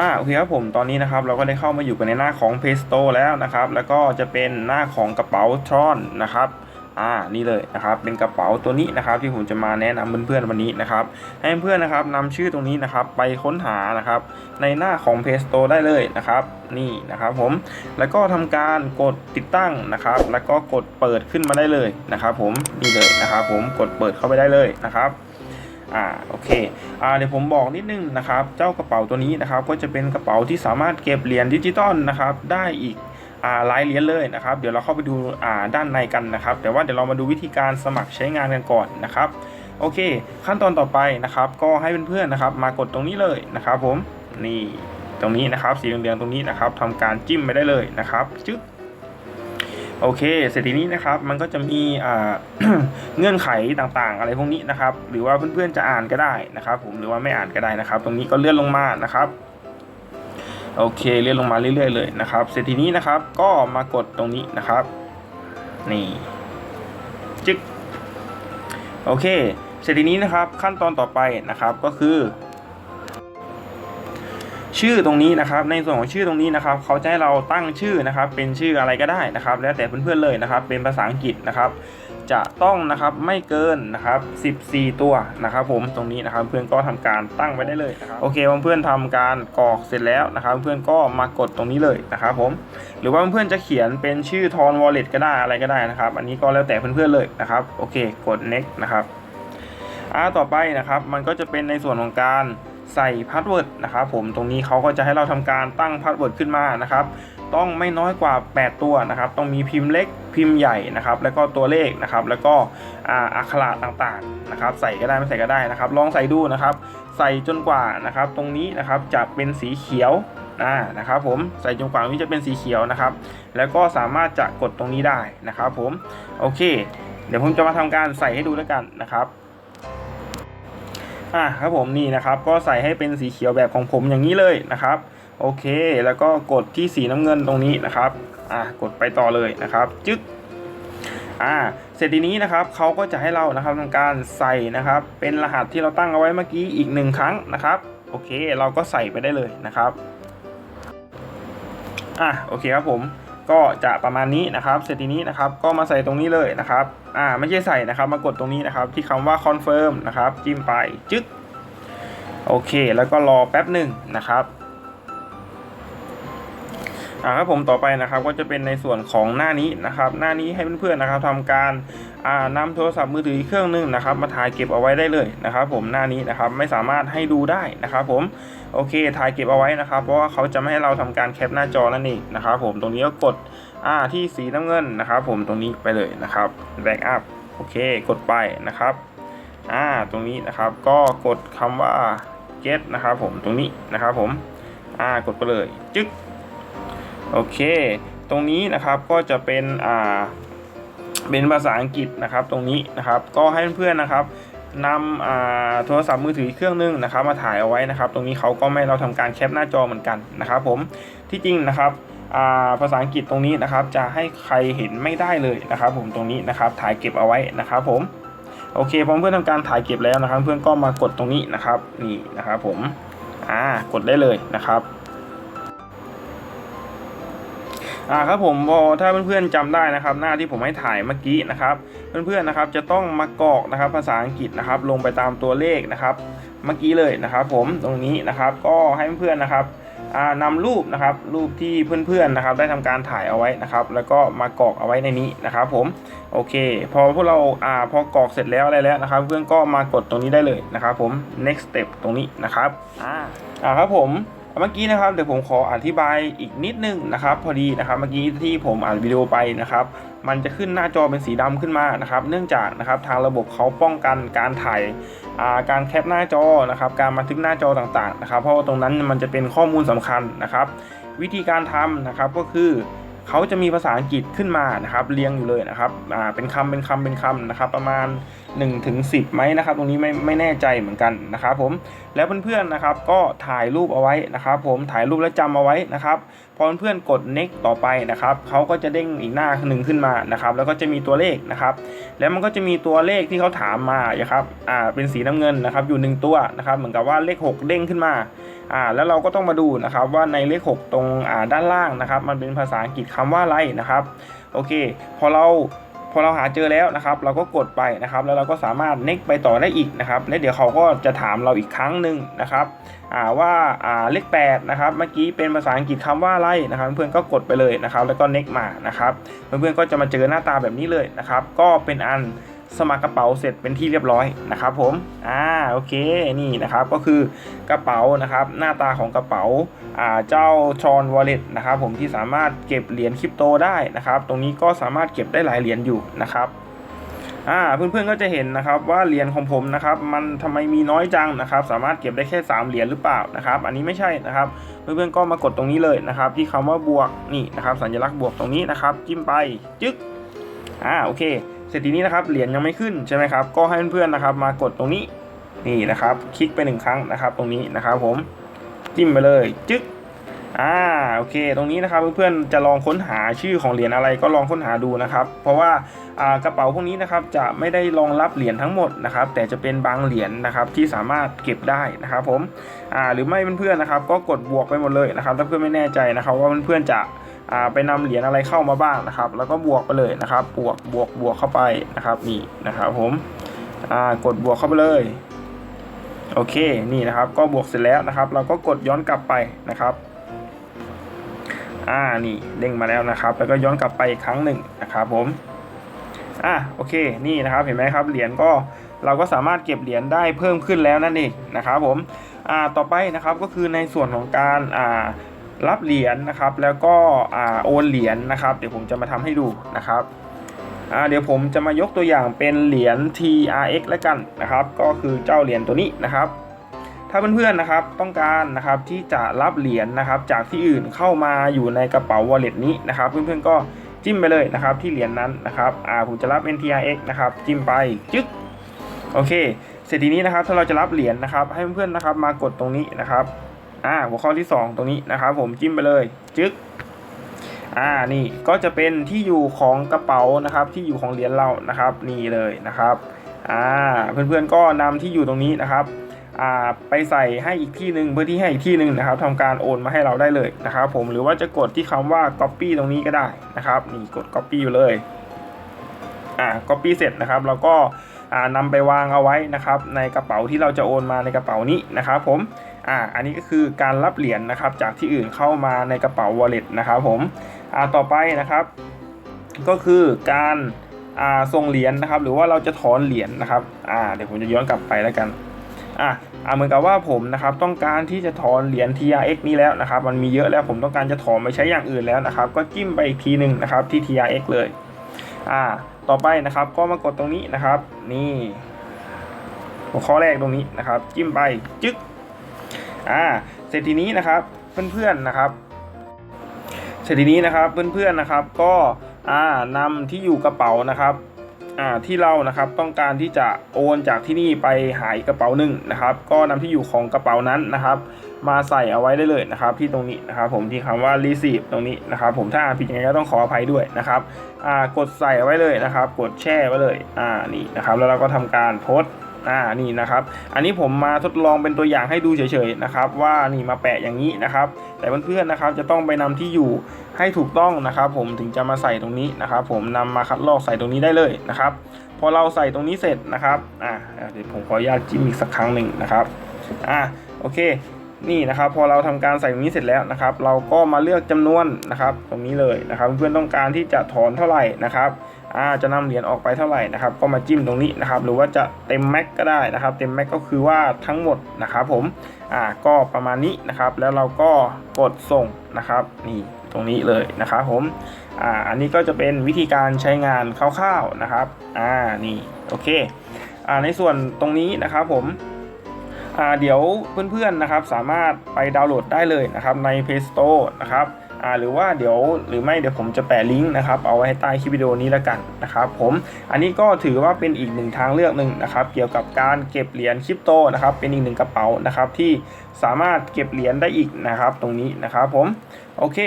อ่าโอเคครับผมตอนนี้นะครับเราก็ได้เข้ามาอยู่กันในหน้าของ Play Store แล้วนะครับ แล้วก็จะเป็นหน้าของกระเป๋าทรอนนะครับอ่านี่เลยนะครับเป็นกระเป๋าตัวนี้นะครับที่ผมจะมาแนะนำเพื่อนๆวันนี้นะครับให้เพื่อนนะครับนำชื่อตรงนี้นะครับไปค้นหานะครับในหน้าของ Play Store ได้เลยนะครับนี่นะครับผมแล้วก็ทำการกดติดตั้งนะครับ แล้วก็กดเปิดขึ้นมาได้เลยนะครับ ผมนี่เลยนะครับ ผมกดเปิดเข้าไปได้เลยนะครับ อ่าโอเคอ่าเดี๋ยวผมบอกนิดนึงนะครับเจ้ากระเป๋าตัวนี้นะครับก็จะเป็นกระเป๋าที่สามารถเก็บเหรียญดิจิตอลนะครับได้อีกอ่าหลายเหรียญเลยนะครับ เดี๋ยวเราเข้าไปดูอ่าด้านในกันนะครับ แต่ว่าเดี๋ยวเรามาดูวิธีการสมัครใช้งานกันก่อนนะครับโอเค ขั้นตอนต่อไปนะครับ ก็ให้เพื่อนๆนะครับ มากดตรงนี้เลยนะครับ ผมนี่ตรงนี้นะครับสีเหลืองๆตรงนี้นะครับทำการจิ้มไปได้เลยนะครับจึ๊ก โอเค เสร็จทีนี้นะครับ มันก็จะมีเงื่อนไขต่างๆ อะไรพวกนี้นะครับ หรือว่าเพื่อนๆจะอ่านก็ได้นะครับ ผมหรือว่าไม่อ่านก็ได้นะครับ ตรงนี้ก็เลื่อนลงมานะครับโอเคเลื่อนลงมาเรื่อยๆเลยนะครับ เสร็จทีนี้นะครับก็มากดตรงนี้นะครับ นี่จึ๊กโอเค เสร็จทีนี้นะครับขั้นตอนต่อไปนะครับก็คือ ชื่อตรงนี้นะครับในส่วนของชื่อตรงนี้นะครับเขาจะให้เราตั้งชื่อนะครับ เป็นชื่ออะไรก็ได้นะครับ แล้วแต่เพื่อนๆเลยนะครับ เป็นภาษาอังกฤษนะครับ จะต้องนะครับไม่เกินนะครับ 14 ตัวนะครับผมตรงนี้นะครับเพื่อนก็ทำการตั้งไว้ได้เลยนะครับโอเคเพื่อนๆทำการกรอกเสร็จแล้วนะครับ เพื่อนก็มากดตรงนี้เลยนะครับผมหรือว่าเพื่อนๆจะเขียนเป็นชื่อทอนวอลเล็ตก็ได้อะไรก็ได้นะครับ อันนี้ก็แล้วแต่เพื่อนๆเลยนะครับโอเคกด next นะครับอ่าต่อไปนะครับมันก็จะเป็นในส่วนของการ ใส่พาสเวิร์ดนะครับผมตรงนี้เขาก็จะให้เราทำการตั้งพาสเวิร์ดขึ้นมานะครับต้องไม่น้อยกว่า 8 ตัวนะครับ ต้องมีพิมพ์เล็กพิมพ์ใหญ่นะครับ แล้วก็ตัวเลขนะครับ แล้วก็อาักขระต่างๆนะครับ ใส่ก็ได้ไม่ใส่ก็ได้นะครับ ลองใส่ดูนะครับ ใส่จนกว่านะครับ ตรงนี้นะครับจะเป็นสีเขียวอ่านะครับผมใส่จนกว่านี้จะเป็นสีเขียวนะครับ แล้วก็สามารถจะกดตรงนี้ได้นะครับ ผมโอเค เดี๋ยวผมจะมาทำการใส่ให้ดูแล้วกันนะครับ อะครับผมนี่นะครับก็ใส่ให้เป็นสีเขียวแบบของผมอย่างนี้เลยนะครับ โอเค แล้วก็กดที่สีน้ำเงินตรงนี้นะครับอะกดไปต่อเลยนะครับ จึ๊กอ่าเสร็จทีนี้นะครับเขาก็จะให้เรานะครับทำการใส่นะครับ เป็นรหัสที่เราตั้งเอาไว้เมื่อกี้อีกหนึ่งครั้งนะครับ โอเค เราก็ใส่ไปได้เลยนะครับอะโอเคครับผม ก็จะประมาณนี้นะครับ เสร็จทีนี้นะครับก็มาใส่ตรงนี้เลยนะครับอ่าไม่ใช่ใส่นะครับ มากดตรงนี้นะครับ ที่คำว่า confirm นะครับ จิ้มไปจึ๊กโอเค แล้วก็รอแป๊บหนึ่งนะครับอ่าครับผมต่อไปนะครับก็จะเป็นในส่วนของหน้านี้นะครับ หน้านี้ให้เพื่อนๆนะครับทำการ นำโทรศัพท์มือถืออีกเครื่องหนึงนะครับมาถ่ายเก็บเอาไว้ได้เลยนะครับ ผมหน้านี้นะครับไม่สามารถให้ดูได้นะครับผมโอเคถ่ายเก็บเอาไว้นะครับ เพราะว่าเขาจะไม่ให้เราทำการแคปหน้าจอนั่นเองนะครับผมตรงนี้ก็กดอ่าที่สีน้ำเงินนะครับ ผมตรงนี้ไปเลยนะครับแบ็กอัพโอเคกดไปนะครับอ่าตรงนี้นะครับก็กดคำว่า get นะครับผมตรงนี้นะครับผมอ่ากดไปเลยจึ๊กโอเค ตรงนี้นะครับก็จะเป็นอ่า เป็นภาษาอังกฤษนะครับตรงนี้นะครับ ก็ให้เพื่อนๆนะครับนำอ่าโทรศัพท์มือถือเครื่องนึงนะครับ มาถ่ายเอาไว้นะครับ ตรงนี้เขาก็ไม่เราทำการแคปหน้าจอเหมือนกันนะครับ ผมที่จริงนะครับอ่าภาษาอังกฤษตรงนี้นะครับ จะให้ใครเห็นไม่ได้เลยนะครับ ผมตรงนี้นะครับถ่ายเก็บเอาไว้นะครับ ผมโอเคพอเพื่อนทำการถ่ายเก็บแล้วนะครับ เพื่อนก็มากดตรงนี้นะครับ นี่นะครับ ผมอ่ากดได้เลยนะครับ อ่าครับผมพอถ้าเพื่อนๆจำได้นะครับ หน้าที่ผมให้ถ่ายเมื่อกี้นะครับ เพื่อนๆนะครับจะต้องมากรอกนะครับภาษาอังกฤษนะครับ ลงไปตามตัวเลขนะครับ เมื่อกี้เลยนะครับ ผมตรงนี้นะครับก็ให้เพื่อนๆนะครับอ่านำรูปนะครับรูปที่เพื่อนๆนะครับ ได้ทำการถ่ายเอาไว้นะครับ แล้วก็มากรอกเอาไว้ในนี้นะครับ ผมโอเค พอพวกเราอ่าพอกรอกเสร็จแล้วอะไรแล้วนะครับ เพื่อนก็มากดตรงนี้ได้เลยนะครับ ผม next step ตรงนี้นะครับอ่าอ่าครับผม เมื่อกี้นะครับเดี๋ยวผมขออธิบายอีกนิดนึงนะครับ พอดีนะครับเมื่อกี้ที่ผมอ่านวิดีโอไปนะครับ มันจะขึ้นหน้าจอเป็นสีดำขึ้นมานะครับ เนื่องจากนะครับทางระบบเขาป้องกันการถ่ายาการแคปหน้าจอนะครับ การบันทึกหน้าจอต่างๆนะครับ เพราะว่าตรงนั้นมันจะเป็นข้อมูลสำคัญนะครับ วิธีการทำนะครับก็คือ เขาจะมีภาษาอังกฤษขึ้นมานะครับเรียงอยู่เลยนะครับอ่าเป็นคำเป็นคำเป็นคำนะครับ ประมาณ1ถึง10ไหมนะครับ ตรงนี้ไม่ไม่แน่ใจเหมือนกันนะครับผมแล้วเพื่อนๆนะครับก็ถ่ายรูปเอาไว้นะครับ ผมถ่ายรูปแล้วจำเอาไว้นะครับพอเพื่อนๆกด next ต่อไปนะครับเขาก็จะเด้งอีกหน้าหนึ่งขึ้นมานะครับ แล้วก็จะมีตัวเลขนะครับ แล้วมันก็จะมีตัวเลขที่เขาถามมานะครับอ่าเป็นสีน้ำเงินนะครับ อยู่หนึ่งตัวนะครับ เหมือนกับว่าเลข 6 เด้งขึ้นมา อ่าแล้วเราก็ต้องมาดูนะครับว่าในเลข 6 ตรงอ่าด้านล่างนะครับ มันเป็นภาษาอังกฤษคำว่าอะไรนะครับโอเค พอเราพอเราหาเจอแล้วนะครับ เราก็กดไปนะครับ แล้วเราก็สามารถเน็กไปต่อได้อีกนะครับ และเดี๋ยวเขาก็จะถามเราอีกครั้งหนึ่งนะครับอ่าว่าอ่าเลข8นะครับเมื่อกี้เป็นภาษาอังกฤษคำว่าอะไรนะครับ เพื่อนก็กดไปเลยนะครับ แล้วก็เน็กมานะครับเพื่อนๆก็จะมาเจอหน้าตาแบบนี้เลยนะครับ ก็เป็นอัน สมัครกระเป๋าเสร็จเป็นที่เรียบร้อยนะครับผมอ่าโอเคนี่นะครับก็คือกระเป๋านะครับหน้าตาของกระเป๋าอ่าเจ้าชอนวอลเล็ตนะครับผมที่สามารถเก็บเหรียญคริปโตได้นะครับ ตรงนี้ก็สามารถเก็บได้หลายเหรียญอยู่นะครับอ่าเพื่อนๆก็จะเห็นนะครับว่าเหรียญของผมนะครับมันทำไมมีน้อยจังนะครับ สามารถเก็บได้แค่ 3 เหรียญหรือเปล่านะครับ อันนี้ไม่ใช่นะครับ เพื่อนๆก็มากดตรงนี้เลยนะครับ ที่คำว่าบวกนี่นะครับ สัญลักษณ์บวกตรงนี้นะครับ จิ้มไปจึ๊กอ่าโอเค เสร็จทีนี้นะครับเหรียญยังไม่ขึ้นใช่ไหมครับก็ให้เพื่อนๆนะครับ มากดตรงนี้นี่นะครับคลิกไปหนึ่งครั้งนะครับ ตรงนี้นะครับผมจิ้มไปเลยจึ๊กอ่าโอเค ตรงนี้นะครับเพื่อนๆจะลองค้นหาชื่อของเหรียญอะไรก็ลองค้นหาดูนะครับ เพราะว่ากระเป๋าพวกนี้นะครับจะไม่ได้รองรับเหรียญทั้งหมดนะครับ แต่จะเป็นบางเหรียญนะครับที่สามารถเก็บได้นะครับผมอ่าหรือไม่เพื่อนๆนะครับ ก็กดบวกไปหมดเลยนะครับ ถ้าเพื่อนไม่แน่ใจนะครับ ว่าเพื่อนๆจะอ่า ไปนำเหรียญอะไรเข้ามาบ้างนะครับ แล้วก็บวกไปเลยนะครับ บวกบวกบวกเข้าไปนะครับนี่นะครับผมอ่ากดบวกเข้าไปเลยโอเคนี่นะครับก็บวกเสร็จแล้วนะครับ เราก็กดย้อนกลับไปนะครับอ่านี่เด้งมาแล้วนะครับ แล้วก็ย้อนกลับไปอีกครั้งหนึ่งนะครับผมอะโอเคนี่นะครับเห็นไหมครับเหรียญก็เราก็สามารถเก็บเหรียญได้เพิ่มขึ้นแล้วนั่นเองนะครับผมอ่าต่อไปนะครับก็คือในส่วนของการอ่า รับเหรียญนะครับ แล้วก็โอนเหรียญนะครับ เดี๋ยวผมจะมาทำให้ดูนะครับเดี๋ยวผมจะมายกตัวอย่างเป็นเหรียญ TRX แล้วกันนะครับ ก็คือเจ้าเหรียญตัวนี้นะครับ ถ้าเพื่อนๆนะครับต้องการนะครับที่จะรับเหรียญนะครับ จากที่อื่นเข้ามาอยู่ในกระเป๋า wallet นี้นะครับ เพื่อนๆก็จิ้มไปเลยนะครับ ที่เหรียญนั้นนะครับผมจะรับ NTRX นะครับ จิ้มไปจึ๊กโอเค เสร็จทีนี้นะครับถ้าเราจะรับเหรียญนะครับ ให้เพื่อนๆนะครับมากดตรงนี้นะครับ อ่าหัวข้อที่ 2 ตรงนี้นะครับผมจิ้มไปเลยจึ๊กอ่านี่ก็จะเป็นที่อยู่ของกระเป๋านะครับ ที่อยู่ของเหรียญเรานะครับ นี่เลยนะครับอ่าเพื่อนๆก็นำที่อยู่ตรงนี้นะครับอ่าไปใส่ให้อีกที่หนึ่งเพื่อที่ให้อีกที่หนึ่งนะครับทำการโอนมาให้เราได้เลยนะครับ ผมหรือว่าจะกดที่คำว่า copy ตรงนี้ก็ได้นะครับ นี่กด copy อยู่เลยอ่า copy เสร็จนะครับเราก็อ่านำไปวางเอาไว้นะครับ ในกระเป๋าที่เราจะโอนมาในกระเป๋านี้นะครับ ผม อ่าอันนี้ก็คือการรับเหรียญนะครับจากที่อื่นเข้ามาในกระเป๋า wallet นะครับผมอ่าต่อไปนะครับ ก็คือการอ่าส่งเหรียญนะครับ หรือว่าเราจะถอนเหรียญนะครับอ่าเดี๋ยวผมจะย้อนกลับไปแล้วกันอะอ่าเหมือนกับว่าผมนะครับต้องการที่จะถอนเหรียญ TRX นี้แล้วนะครับ มันมีเยอะแล้วผมต้องการจะถอนไปใช้อย่างอื่นแล้วนะครับ ก็จิ้มไปอีกทีหนึ่งนะครับที่ TRX เลยอ่าต่อไปนะครับก็มากดตรงนี้นะครับ นี่หัวข้อแรกตรงนี้นะครับ จิ้มไปจึ๊ก อ่าเสร็จทีนี้นะครับเพื่อนๆนะครับ เสร็จทีนี้นะครับเพื่อนๆนะครับ ก็อ่านำที่อยู่กระเป๋านะครับอ่าที่เรานะครับต้องการที่จะโอนจากที่นี่ไปหายกระเป๋าหนึ่งนะครับ ก็นำที่อยู่ของกระเป๋านั้นนะครับ มาใส่เอาไว้ได้เลยนะครับ ที่ตรงนี้นะครับ ผมที่คำว่า receive ตรงนี้นะครับ ผมถ้าอ่านผิดยังไงก็ต้องขออภัยด้วยนะครับอ่ากดใส่เอาไว้เลยนะครับ กดแช่ไว้เลยอ่านี่นะครับ แล้วเราก็ทำการโพสต์ อ่านี่นะครับ อันนี้ผมมาทดลองเป็นตัวอย่างให้ดูเฉยๆนะครับ ว่านี่มาแปะอย่างนี้นะครับ แต่เพื่อนๆนะครับจะต้องไปนำที่อยู่ให้ถูกต้องนะครับ ผมถึงจะมาใส่ตรงนี้นะครับ ผมนำมาคัดลอกใส่ตรงนี้ได้เลยนะครับพอเราใส่ตรงนี้เสร็จนะครับอ่าเดี๋ยวผมขออนุญาตจิ้มอีกสักครั้งหนึ่งนะครับอ่าโอเค นี่นะครับพอเราทำการใส่ตรงนี้เสร็จแล้วนะครับ เราก็มาเลือกจำนวนนะครับตรงนี้เลยนะครับ เพื่อนๆต้องการที่จะถอนเท่าไหร่นะครับอ่าจะนำเหรียญออกไปเท่าไหร่นะครับ ก็มาจิ้มตรงนี้นะครับ หรือว่าจะเต็มแม็กก็ได้นะครับ เต็มแม็กก็คือว่าทั้งหมดนะครับผมอ่าก็ประมาณนี้นะครับ แล้วเราก็กดส่งนะครับนี่ตรงนี้เลยนะครับผมอ่าอันนี้ก็จะเป็นวิธีการใช้งานคร่าวๆนะครับอ่านี่โอเคอ่าในส่วนตรงนี้นะครับผม เดี๋ยวเพื่อนๆนะครับสามารถไปดาวน์โหลดได้เลยนะครับใน Play Store นะครับหรือว่าเดี๋ยวหรือไม่เดี๋ยวผมจะแปะลิงก์นะครับเอาไว้ให้ใต้คลิปวิดีโอนี้แล้วกันนะครับผมอันนี้ก็ถือว่าเป็นอีกหนึ่งทางเลือกหนึ่งนะครับเกี่ยวกับการเก็บเหรียญคริปโตนะครับเป็นอีกหนึ่งกระเป๋านะครับที่สามารถเก็บเหรียญได้อีกนะครับตรงนี้นะครับผมโอเค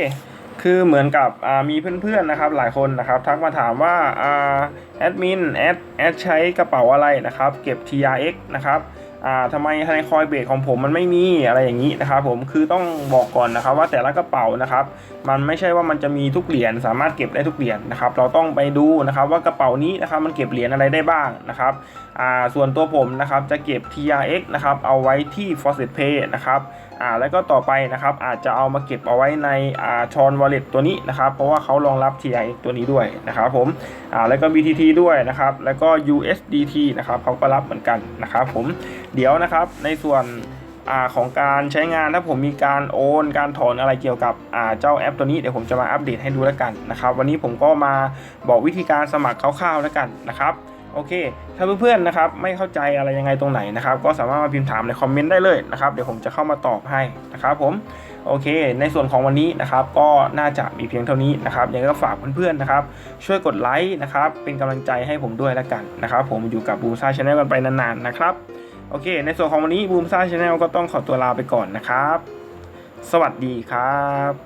คือเหมือนกับมีเพื่อนๆนะครับหลายคนนะครับทักมาถามว่าอ่าแอดมินแอดแอดใช้กระเป๋าอะไรนะครับเก็บ TRX นะครับ อ่าทำไมทนายคอยเบรกของผมมันไม่มีอะไรอย่างนี้นะครับผมคือต้องบอกก่อนนะครับว่าแต่ละกระเป๋านะครับ มันไม่ใช่ว่ามันจะมีทุกเหรียญสามารถเก็บได้ทุกเหรียญนะครับ เราต้องไปดูนะครับว่ากระเป๋านี้นะครับมันเก็บเหรียญอะไรได้บ้างนะครับอ่าส่วนตัวผมนะครับจะเก็บ TRX นะครับเอาไว้ที่ Faucet Pay นะครับ อ่าแล้วก็ต่อไปนะครับอาจจะเอามาเก็บเอาไว้ในอ่าชอน Wallet ตัวนี้นะครับ เพราะว่าเขารองรับ TRX ตัวนี้ด้วยนะครับผมอ่าแล้วก็ BTT ด้วยนะครับ แล้วก็ USDT นะครับเขาก็รับเหมือนกันนะครับผมเดี๋ยวนะครับในส่วนอ่าของการใช้งานถ้าผมมีการโอน การถอนอะไรเกี่ยวกับอ่าเจ้าแอปตัวนี้เดี๋ยวผมจะมาอัปเดตให้ดูแล้วกันนะครับ วันนี้ผมก็มาบอกวิธีการสมัครคร่าวๆแล้วกันนะครับ โอเค ถ้าเพื่อนๆนะครับไม่เข้าใจอะไรยังไงตรงไหนนะครับ ก็สามารถมาพิมพ์ถามในคอมเมนต์ได้เลยนะครับ เดี๋ยวผมจะเข้ามาตอบให้นะครับผมโอเค ในส่วนของวันนี้นะครับ ก็น่าจะมีเพียงเท่านี้นะครับยังไงก็ฝากเพื่อนๆนะครับ ช่วยกดไลค์นะครับ เป็นกำลังใจให้ผมด้วยแล้วกันนะครับ ผมอยู่กับบูซ่าชาแนลกันไปนานๆนะครับ โอเค ในส่วนของวันนี้บูมซ่าชาแนลก็ต้องขอตัวลาไปก่อนนะครับ สวัสดีครับ